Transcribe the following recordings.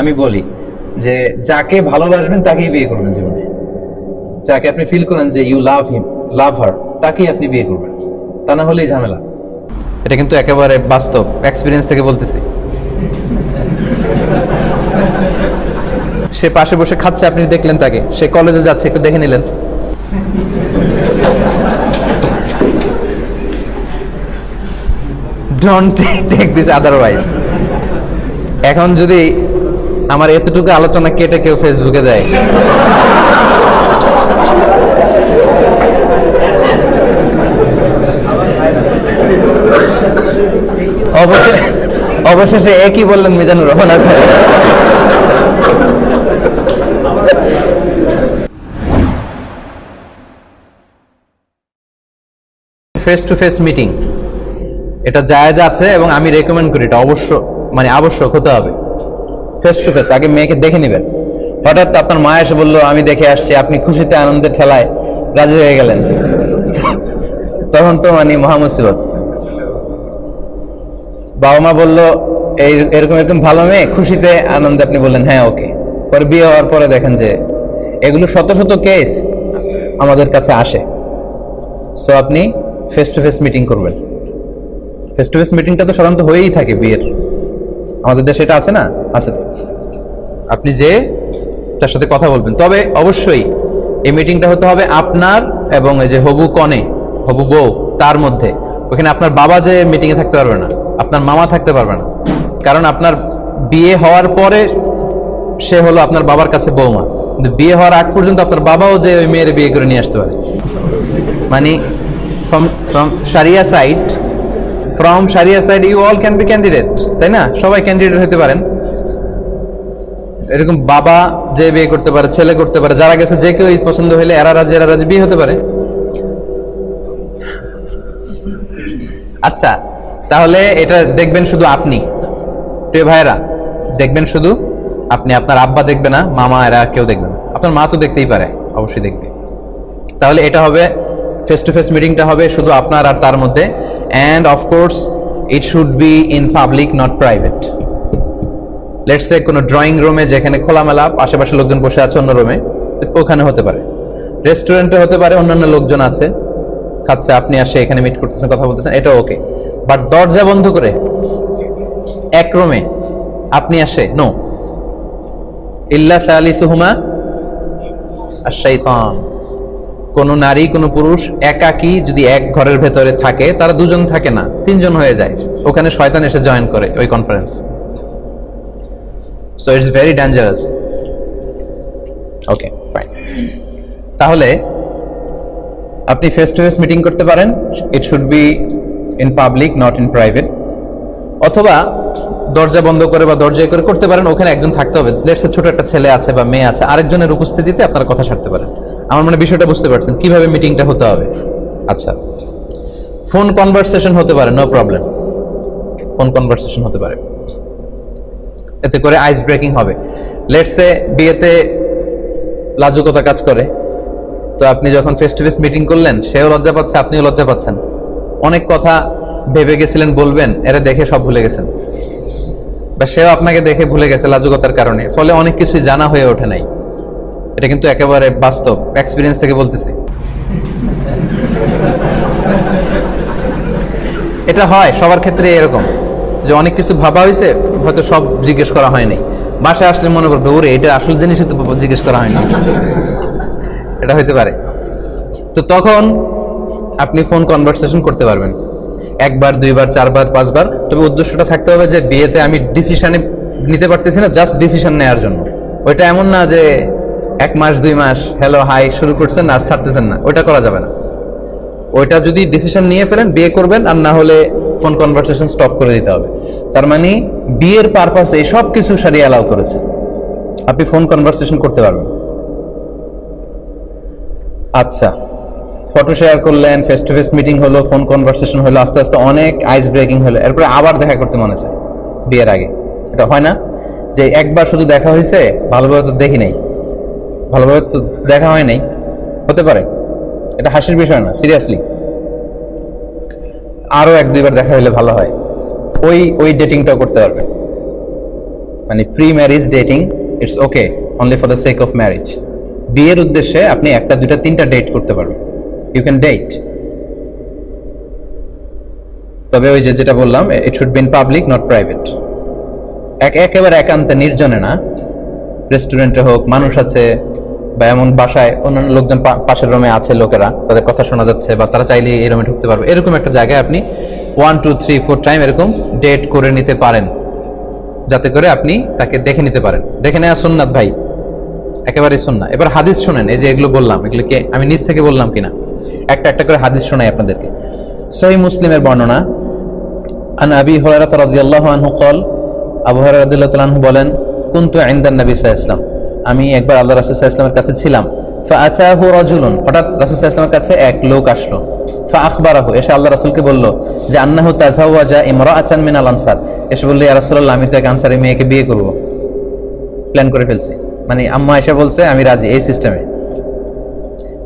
আমি বলি যে যাকে ভালোবাসবেন তাকেই বিয়ে করবেন জীবনে। যাকে আপনি ফিল করেন যে ইউ লাভ হিম লাভ হার তাকেই আপনি বিয়ে করবেন। তা না হলেই ঝামেলা। এটা কিন্তু একেবারে বাস্তব এক্সপিরিয়েন্স থেকে বলতেছি। সে পাশে বসে খাচ্ছে, আপনি দেখলেন তাকে। সে কলেজে যাচ্ছে, একটু দেখে নিলেন। ডোন্ট টেক দিস আদারওয়াইজ এখন যদি আমার এতটুকু আলোচনা কেটে কেউ ফেসবুকে দেয়। অবশেষে একই বললেন মিজানুর রহমান আছে? ফেস টু ফেস মিটিং এটা জায়েজ আছে এবং আমি রেকমেন্ড করি, এটা অবশ্য মানে আবশ্যক হতে হবে। ফেস টু ফেস আগে মেয়েকে দেখে নেবেন। হঠাৎ আপনার মা এসে বলল, আমি দেখে আসছি, আপনি খুশিতে আনন্দে ঠেলায় রাজি হয়ে গেলেন। তখন তো মানে মহামুসিবত বাবা মা বলল, এই এরকম এরকম ভালো মেয়ে, খুশিতে আনন্দে। আপনি বললেন হ্যাঁ ওকে। পরে বিয়ে হওয়ার পরে দেখেন যে এগুলো শত শত কেস আমাদের কাছে আসে। সো আপনি ফেস টু ফেস মিটিং করবেন। ফেস টু ফেস মিটিংটা তো সাধারণত হয়েই থাকে বিয়ের। আমাদের দেশে এটা আছে না? আছে আপনি যে তার সাথে কথা বলবেন। তবে অবশ্যই এই মিটিংটা হতে হবে আপনার এবং এই যে হবু কনে, হবু বউ, তার মধ্যে। ওখানে আপনার বাবা যে মিটিংয়ে থাকতে পারবে না, আপনার মামা থাকতে পারবে না। কারণ আপনার বিয়ে হওয়ার পরে সে হলো আপনার বাবার কাছে বৌমা। কিন্তু বিয়ে হওয়ার আগ পর্যন্ত আপনার বাবাও যে ওই মেয়ের বিয়ে করে নিয়ে আসতে পারে। মানে from from Sariya side from Sariya side you all can be candidate তাই না? সবাই ক্যান্ডিডেট হতে পারেন। এরকম বাবা যে বিয়ে করতে পারে, ছেলে করতে পারে, যারা গেছে, যে কেউ পছন্দ হইলে এরা রাজি এরা রাজি, বিয়ে হতে পারে। আচ্ছা তাহলে এটা দেখবেন শুধু আপনি। প্রিয় ভাইরা দেখবেন শুধু আপনি, আপনার আব্বা দেখবে না, মামা, এরা কেউ দেখবে না। আপনার মা তো দেখতেই পারে, অবশ্যই দেখবে। তাহলে এটা হবে ফেস টু ফেস মিটিংটা হবে শুধু আপনার আর তার মধ্যে। And of course it should be in public not private let's say কোনো ড্রয়িং রুমে যেখানে খোলামেলা, আশেপাশে লোকজন বসে আছে অন্য রুমে ওখানে হতে পারে। রেস্টুরেন্টে হতে পারে, অন্যান্য লোকজন আছে, খাচ্ছে, আপনি আসে এখানে মিট করতেছেন, কথা বলতেছেন, এটা ওকে বাট দরজা বন্ধ করে, এক রুমে আপনি আসে নো ইল্লা সালিসুহুমা আর শৈতান কোন নারী, কোনো পুরুষ একাকী যদি এক ঘরের ভেতরে থাকে, তারা দুজন থাকে না, তিনজন হয়ে যায়। ওখানে শয়তান এসে জয়েন করে ওই conference so it's very dangerous okay fine তাহলে, আপনি ফেস টু ফেস মিটিং করতে পারেন। It should be in public not in private অথবা, দরজা বন্ধ করে বা দরজায় করে করতে পারেন। ওখানে একজন থাকতে হবে। ছোট একটা ছেলে আছে বা মেয়ে আছে, আরেকজনের উপস্থিতিতে আপনারা কথা সারতে পারেন। আমার মানে বিষয়টা বুঝতে পারছেন, কীভাবে মিটিংটা হতে হবে? আচ্ছা ফোন কনভারসেশন হতে পারে নো প্রবলেম ফোন কনভারসেশন হতে পারে। এতে করে আইস ব্রেকিং হবে। লেটসে বিয়েতে লাজুকতা কাজ করে, তো আপনি যখন ফেস টু ফেস মিটিং করলেন, সেও লজ্জা পাচ্ছে, আপনিও লজ্জা পাচ্ছেন। অনেক কথা ভেবে গেছিলেন, বলবেন, এরা দেখে সব ভুলে গেছেন। বা সেও আপনাকে দেখে ভুলে গেছে লাজুকতার কারণে, ফলে অনেক কিছুই জানা হয়ে ওঠে নাই। এটা কিন্তু একেবারে বাস্তব এক্সপিরিয়েন্স থেকে বলতেছি। এটা হয়, সবার ক্ষেত্রে এরকম। যে অনেক কিছু ভাবা হয়েছে, হয়তো সব জিজ্ঞেস করা হয়নি। বাসায় আসলে মনে করবে, ওরে, এটা আসল জিনিস তো জিজ্ঞেস করা হয়নি। এটা হইতে পারে। তো তখন আপনি ফোন কনভারসেশন করতে পারবেন। একবার, দুইবার, চারবার, পাঁচবার। তবে উদ্দেশ্যটা থাকতে হবে যে বিয়েতে আমি ডিসিশনে নিতে পারতেছি না জাস্ট ডিসিশন নেওয়ার জন্য। ওইটা এমন না যে এক মাস, দুই মাস হ্যালো হাই শুরু করছেন আর ছাড়তেছেন না। ওইটা করা যাবে না। ওইটা যদি ডিসিশন নিয়ে ফেলেন, বিয়ে করবেন, আর না হলে ফোন কনভারসেশন স্টপ করে দিতে হবে। তার মানে বিয়ের পারপাসে সব কিছু সারিয়ে অ্যালাউ করেছে। আপনি ফোন কনভারসেশন করতে পারবেন। আচ্ছা ফটো শেয়ার করলেন ফেস টু ফেস মিটিং হলো ফোন কনভারসেশন হলো, আস্তে আস্তে অনেক আইস ব্রেকিং হলো। এরপরে আবার দেখা করতে মনে চায়, বিয়ের আগে। এটা হয় না? যে একবার শুধু দেখা হয়েছে ভালোভাবে তো দেখি নাই। ভালোভাবে তো দেখা হয় নাই। হতে পারে। এটা হাসির বিষয় না সিরিয়াসলি আরও এক দুইবার দেখা হলে ভালো হয়। ওই ওই ডেটিংটাও করতে পারবে। মানে pre marriage dating it's okay only for the sake of marriage বিয়ের উদ্দেশ্যে আপনি একটা, দুইটা, তিনটা ডেট করতে পারবেন। ইউ ক্যান ডেট তবে ওই যে যেটা বললাম it should be in public not private এক, একেবারে একান্তে নির্জনে না। রেস্টুরেন্টে হোক, মানুষ আছে বা এমন বাসায় অন্যান্য লোকজন পাশের রুমে আছে লোকেরা, তাদের কথা শোনা যাচ্ছে বা তারা চাইলে এই রুমে ঢুকতে পারবে। এরকম একটা জায়গায় আপনি one two three four time এরকম ডেট করে নিতে পারেন। যাতে করে আপনি তাকে দেখে নিতে পারেন। দেখে নেওয়া সোননাথ ভাই, একেবারেই সোননা এবার হাদিস শোনেন, এই যে এগুলো বললাম এগুলোকে আমি নিজ থেকে বললাম কিনা? একটা একটা করে হাদিস শোনাই আপনাদেরকে। সহি মুসলিমের বর্ণনা, আন আবি রাজি আল্লাহ আনহু কল, আবু হরারাদিল্লাহ বলেন, কুন্তু আইন্দান নবী সাহা ইসলাম আমি একবার আল্লাহ রাসুল ইসলামের কাছে ছিলাম। ফা আচা হু রাজুলন। হঠাৎ রাসুল ইসলামের কাছে এক লোক আসলো। ফা আখবারাহু এসে আল্লাহ রাসুলকে বলল যে, আন্নাহু তাজাউয়া যা ইমরা আচান মিন আল আনসার। এসে বলল, ইয়া রাসুল্লাহ আমি তো এক আনসারি মেয়েকে বিয়ে করব। প্ল্যান করে ফেলছি। মানে আম্মা এসে বলছে, আমি রাজি এই সিস্টেমে।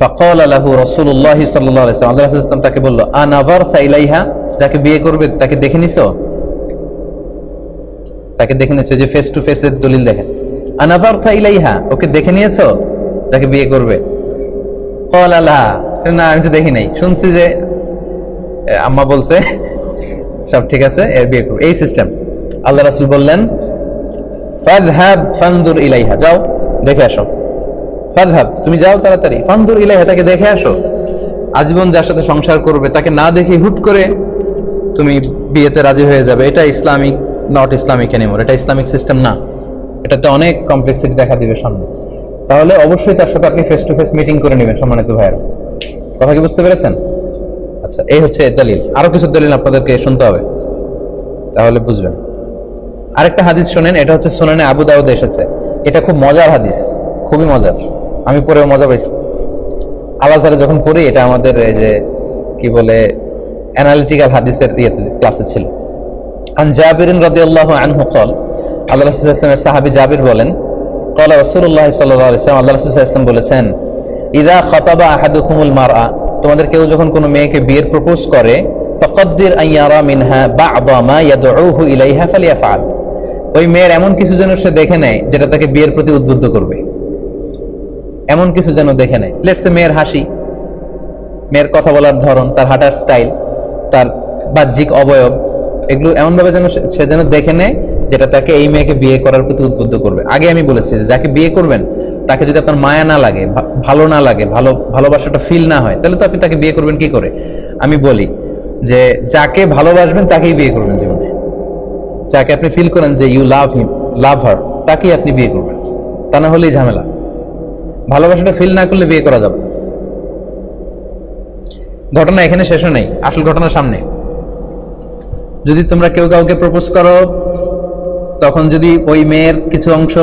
ফকল আলাহু রসুল্লাহ সাল্লাহ আল্লাহ রাসুল ইসলাম তাকে বলল আনাভার সাইলাইহা যাকে বিয়ে করবে, তাকে দেখে নিছো? তাকে দেখে নিচ্ছ যে ফেস টু ফেসের দলিল দেখেন। আনাফারথা ইলাইহা, ওকে দেখে নিয়েছো? যাকে বিয়ে করবে। কল আল্লাহা না, আমি তো দেখি নাই। শুনছি যে আম্মা বলছে, সব ঠিক আছে এর বিয়ে করবে। এই সিস্টেম আল্লাহ রাসুল বললেন ফাদহাব ফানদুর ইলাইহা। যাও, দেখে আসো। ফাদহাব তুমি যাও তাড়াতাড়ি। ফানদুর ইলাইহা, তাকে দেখে আসো। আজীবন যার সাথে সংসার করবে, তাকে না দেখে হুট করে তুমি বিয়েতে রাজি হয়ে যাবে। এটা ইসলামিক, নট ইসলামিক অ্যানিমোর এটা ইসলামিক সিস্টেম না। এটাতে অনেক কমপ্লেক্সিটি দেখা দিবে সামনে। তাহলে অবশ্যই তার সাথে আপনি ফেস টু ফেস মিটিং করে নেবেন সম্মানিত ভাইয়ের। কথা কি বুঝতে পেরেছেন? আচ্ছা এই হচ্ছে দলিল। আরও কিছু দলিল আপনাদেরকে শুনতে হবে। তাহলে বুঝবেন। আরেকটা হাদিস শোনেন, এটা হচ্ছে সোনানে আবু দাউদ এসেছে। এটা খুব মজার হাদিস, খুবই মজার। আমি পড়েও মজা পাইছি। আলাজারে যখন পড়ি, এটা আমাদের এই যে, কি বলে অ্যানালিটিক্যাল হাদিসের ইয়েতে ক্লাসে ছিল। আন জাবিরিন রাদিয়াল্লাহু আনহু কল আল্লাহ রসুল ইসলামের সাহাবি জাবির বলেন, কলা রসুল্লাহ সাল্লাহ আল্লাহ রসুল ইসলাম বলেছেন, ইদা খতাবা আহাদু আহাদুকুমুল মারা তোমাদের কেউ যখন কোনো মেয়েকে বিয়ের প্রপোজ করে, ফকদ্দির আইয়ারা মিনহা বা আবামা ইয়াদু ইলাইহা ফালিয়া ফাল ওই মেয়ের এমন কিছু যেন সে দেখে নেয় যেটা তাকে বিয়ের প্রতি উদ্বুদ্ধ করবে। এমন কিছু যেন দেখে নেয়। লেটসে মেয়ের হাসি, মেয়ের কথা বলার ধরন, তার হাঁটার স্টাইল তার বাহ্যিক অবয়ব, এগুলো এমনভাবে যেন সে যেন দেখে নেয় যেটা তাকে এই মেয়েকে বিয়ে করার প্রতি উদ্বুদ্ধ করবে। আগে আমি বলেছি যে যাকে বিয়ে করবেন, তাকে যদি আপনার মায়া না লাগে ভালো না লাগে, ভালো, ভালোবাসাটা ফিল না হয়, তাহলে তো আপনি তাকে বিয়ে করবেন কি করে? আমি বলি যে যাকে ভালোবাসবেন, তাকেই বিয়ে করবেন জীবনে। যাকে আপনি ফিল করেন যে ইউ লাভ হিম লাভ হার তাকেই আপনি বিয়ে করবেন। তা না হলেই ঝামেলা। ভালোবাসাটা ফিল না করলে বিয়ে করা যাবে ঘটনা এখানে শেষও নেই, আসল ঘটনা সামনে। যদি তোমরা কেউ কাউকে প্রপোজ করো তখন যদি ওই মেয়ের কিছু অংশ,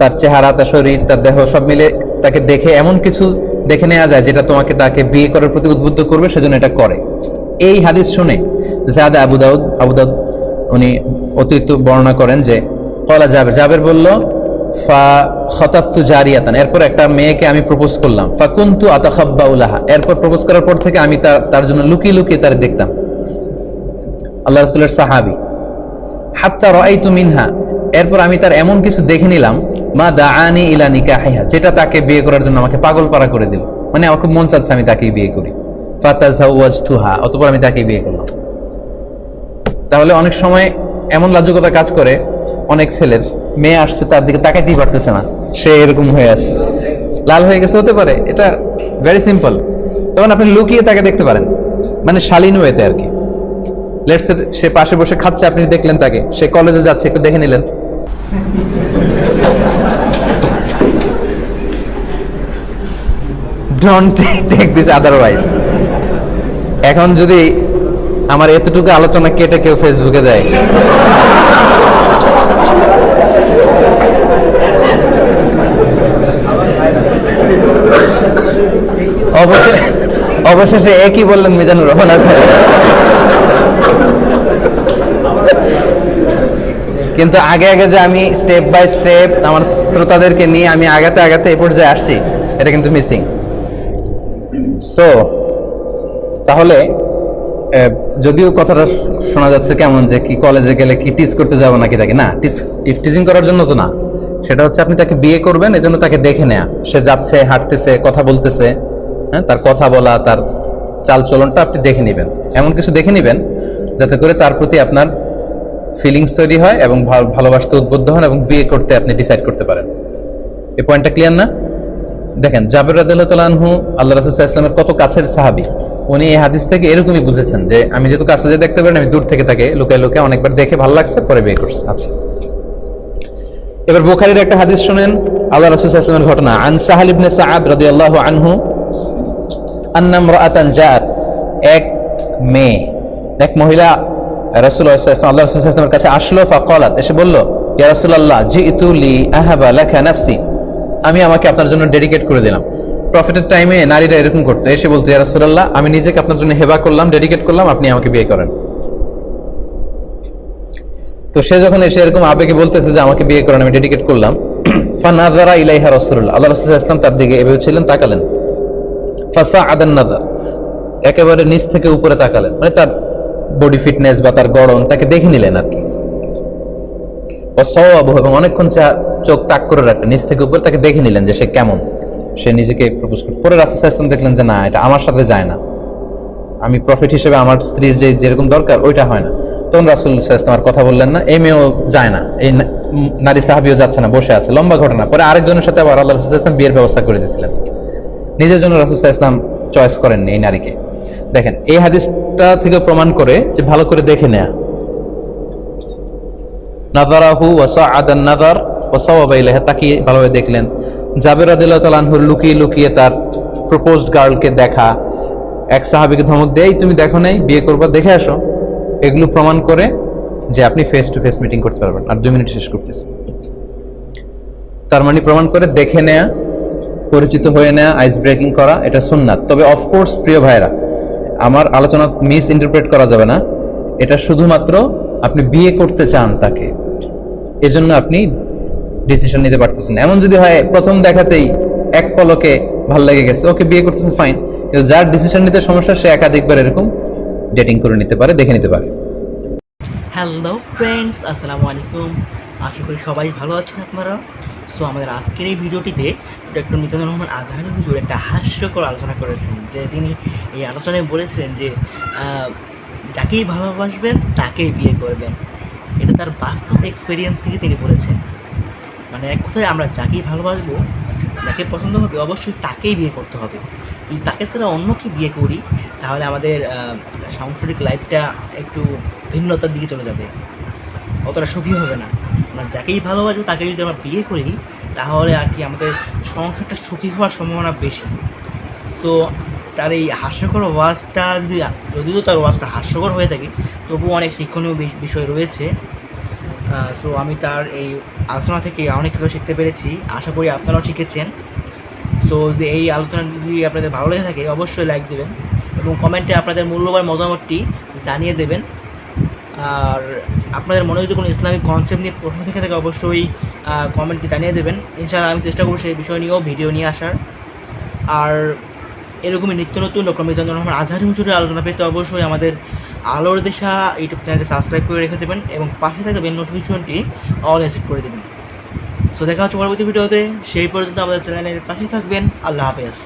তার চেহারা, তার শরীর, তার দেহ সব মিলে তাকে দেখে এমন কিছু দেখে নেওয়া যায় যেটা তোমাকে তাকে বিয়ে করার প্রতি উদ্বুদ্ধ করবে, সেজন্য এটা করে। এই হাদিস শুনে জাদা আবু দাউদ আবু দাউদ উনি অতিরিক্ত বর্ণনা করেন যে, কলা জাবের জাবের বলল, ফা খতাবতু জারিয়াতান এরপর একটা মেয়েকে আমি প্রপোজ করলাম ফা কুন্তু আতাখাব্বা উলাহা এরপর প্রপোজ করার পর থেকে আমি তার জন্য লুকিয়ে লুকিয়ে তার দেখতাম। আল্লাহ রসুলের সাহাবি হাত্তা রাইতু মিনহা। এরপর আমি তার এমন কিছু দেখে নিলাম, মা দাআনি ইলা নিকাহিহা। যেটা তাকে বিয়ে করার জন্য আমাকে পাগল পাড়া করে দিল। মানে আমার খুব মন চাচ্ছে আমি তাকেই বিয়ে করি। ফাতাজাওয়াজতুহা, অতঃপর আমি তাকেই বিয়ে করলাম। তাহলে অনেক সময় এমন লাজুকতা কাজ করে, অনেক ছেলের মেয়ে আসছে, তার দিকে তাকাইতেই পারতেছে না। সে এরকম হয়ে আসছে লাল হয়ে গেছে হতে পারে, এটা ভেরি সিম্পল তখন আপনি লুকিয়ে তাকে দেখতে পারেন। মানে শালীন ওয়েতে আর কি। লেটস সে পাশে বসে খাচ্ছে, আপনি দেখলেন তাকে। সে কলেজে যাচ্ছে, একটু দেখে নিলেন। ডোন্ট টেক দিস আদারওয়াইজ এখন যদি আমার এতটুকু আলোচনা কেটে কেউ ফেসবুকে দেয়। অবশে- অবশেষে একই বললেন মিজানুর রহমান? আছে কিন্তু আগে আগে যে আমি স্টেপ বাই স্টেপ আমার শ্রোতাদেরকে নিয়ে আমি আগাতে আগাতে এই পর্যায়ে আসছি, এটা কিন্তু মিসিং সো তাহলে যদিও কথাটা শোনা যাচ্ছে কেমন যে কি কলেজে গেলে কি টিচ করতে যাব নাকি তাকে? না টিচ টিচিং করার জন্য তো না। সেটা হচ্ছে আপনি তাকে বিয়ে করবেন, এই জন্য তাকে দেখে নেয়া। সে যাচ্ছে, হাঁটতেছে, কথা বলতেছে হ্যাঁ তার কথা বলা, তার চাল চলনটা আপনি দেখে নেবেন। এমন কিছু দেখে নেবেন, যাতে করে তার প্রতি আপনার ফিলিংস তৈরি হয় এবং ভাল- ভালোবাসতে উদ্বুদ্ধ হন এবং বিয়ে করতে আপনি ডিসাইড করতে পারেন। এই পয়েন্টটা ক্লিয়ার না? দেখেন, জাবের রাদিয়াল্লাহু আল্লাহ রাসূল ইসলামের কত কাছের সাহাবী। উনি এই হাদিস থেকে এরকমই বুঝেছেন যে, আমি যেহেতু কাছে যে দেখতে পারেন আমি দূর থেকে তাকে লুকায় লুকায় অনেকবার দেখে ভালো লাগছে, পরে বিয়ে করছে। আচ্ছা। এবার বুখারীর একটা হাদিস শুনেন, আল্লাহ রাসূল ইসলামের ঘটনা। আন সাহাল ইবনে সাআদ আল্লাহ আনহু, আন্না ইমরাআতান জাআত, এক মেয়ে, এক মহিলা আল্লাহ রাসূল ইসলামের কাছে আসলো এসে বলল, ইয়া রাসূলুল্লাহ, জিতু লি আহাবা লাকা নাফসি। আমি আমাকে আপনার জন্য ডেডিকেট করে দিলাম। প্রফিটের টাইমে নারীরা এরকম করতো। এসে বলতো, ইয়া আমি নিজেকে আপনার জন্য হেবা করলাম ডেডিকেট করলাম, আপনি আমাকে বিয়ে করেন। তো সে যখন এসে এরকম আবেগে বলতেছে যে, আমাকে বিয়ে করেন, আমি ডেডিকেট করলাম। ফানাজারা ইলাইহা রাসূলুল্লাহ। আল্লাহ রাসূল ইসলাম তার দিকে এভাবে ছিলেন, তাকালেন। ফাসা আদান নাজার একেবারে নিচ থেকে উপরে তাকালেন। মানে তার বডি ফিটনেস বা তার গড়ন তাকে দেখে নিলেন আর কি। অসবাবু এবং অনেকক্ষণ চা- চোখ তাক করে রাখলেন, নিচ থেকে উপরে তাকে দেখে নিলেন যে সে কেমন। সে নিজেকে প্রপোজ করে পরে রাসূল ইসলাম দেখলেন যে না, এটা আমার সাথে যায় না। আমি প্রফিট হিসেবে আমার স্ত্রীর যে যেরকম দরকার, ওইটা হয় না। তখন রাসুল ইসলাম আর কথা বললেন না, এই মেয়েও যায় না। এই নারী সাহাবিও যাচ্ছে না, বসে আছে। লম্বা ঘটনা। পরে আরেকজনের সাথে আবার আল্লাহ রসুল ইসলাম বিয়ের ব্যবস্থা করে দিয়েছিলেন। নিজের জন্য রাসুল ইসলাম চয়েস করেননি এই নারীকে। দেখেন, এই হাদিসটা থেকে প্রমাণ করে যে ভালো করে দেখে নেয়া। নাদারাহু ওয়াসা আদান নাদার ওসাওয়াবা ইলাইহা তাকিয়ে ভালোভাবে দেখলেন? জাবের রাদিল্লাহ তালানহুর লুকিয়ে লুকিয়ে তার প্রপোজড গার্লকে দেখা। এক সাহাবিকে ধমক দেয় তুমি দেখো নাই, বিয়ে করবা, দেখে আসো। এগুলো প্রমাণ করে যে আপনি ফেস টু ফেস মিটিং করতে পারবেন। আর দুই মিনিট শেষ করতেছি। তার মানে প্রমাণ করে দেখে নেয়া, পরিচিত হয়ে নেয়া আইস ব্রেকিং করা, এটা সুন্নাত। তবে অফকোর্স প্রিয় ভাইরা আমার আলোচনা মিস ইন্টারপ্রেট করা যাবে না। এটা শুধুমাত্র আপনি বিয়ে করতে চান তাকে। এজন্য আপনি ডিসিশন নিতে পারতেছেন এমন যদি হয়, প্রথম দেখাতেই এক পলকে ভালো লেগে গেছে। ওকে বিয়ে করতেছেন ফাইন কিন্তু যার ডিসিশন নিতে সমস্যা, সে একাধিকবার এরকম ডেটিং করে নিতে পারে, দেখে নিতে পারে। হ্যালো ফ্রেন্ডস আসসালামু আলাইকুম। আশা করি সবাই ভালো আছেন আপনারা। সো আমাদের আজকের এই ভিডিওটিতে ডক্টর মিজানুর রহমান আজহারি হুজুর একটা হাস্যকর আলোচনা করেছেন, যে তিনি এই আলোচনায় বলেছিলেন যে যাকেই ভালোবাসবেন তাকেই বিয়ে করবেন। এটা তার বাস্তব এক্সপিরিয়েন্স থেকে তিনি বলেছেন। মানে এক কথায় আমরা যাকেই ভালোবাসবো, যাকে পছন্দ হবে, অবশ্যই তাকেই বিয়ে করতে হবে। যদি তাকে ছাড়া অন্যকে বিয়ে করি, তাহলে আমাদের সাংসারিক লাইফটা একটু ভিন্নতার দিকে চলে যাবে। অতটা সুখী হবে না। আমরা যাকেই ভালোবাসবো তাকে যদি আমরা বিয়ে করি, তাহলে আর কি আমাদের সংসারটা সুখী হওয়ার সম্ভাবনা বেশি। সো তার এই হাস্যকর ওয়াজটা যদি, যদিও তার ওয়াজটা হাস্যকর হয়ে থাকে, তবুও অনেক শিক্ষণীয় বিষ- বিষয় রয়েছে। সো আমি তার এই আলোচনা থেকে অনেক কিছু শিখতে পেরেছি। আশা করি আপনারাও শিখেছেন। সো যদি এই আলোচনা যদি আপনাদের ভালো লেগে থাকে, অবশ্যই লাইক দেবেন এবং কমেন্টে আপনাদের মূল্যবান মতামতটি জানিয়ে দেবেন। আর আপনাদের মনে যদি কোনো ইসলামিক কনসেপ্ট নিয়ে প্রশ্ন থেকে থাকে, অবশ্যই কমেন্টে জানিয়ে দেবেন। ইনশাআল্লাহ আমি চেষ্টা করব সেই বিষয় নিয়েও ভিডিও নিয়ে আসার। আর এরকমই নিত্য নতুন ডক্টর মিজানুর রহমান আজহারি হুজুরের আলোচনা পেতে অবশ্যই আমাদের আলোর দেশা ইউটিউব চ্যানেলটি সাবস্ক্রাইব করে রেখে দেবেন এবং পাশে থাকা বেল নোটিফিকেশনটি অল সেট করে দেবেন। সো দেখা হচ্ছে পরবর্তী ভিডিওতে সেই পর্যন্ত আমাদের চ্যানেলের পাশেই থাকবেন। আল্লাহ হাফেজ।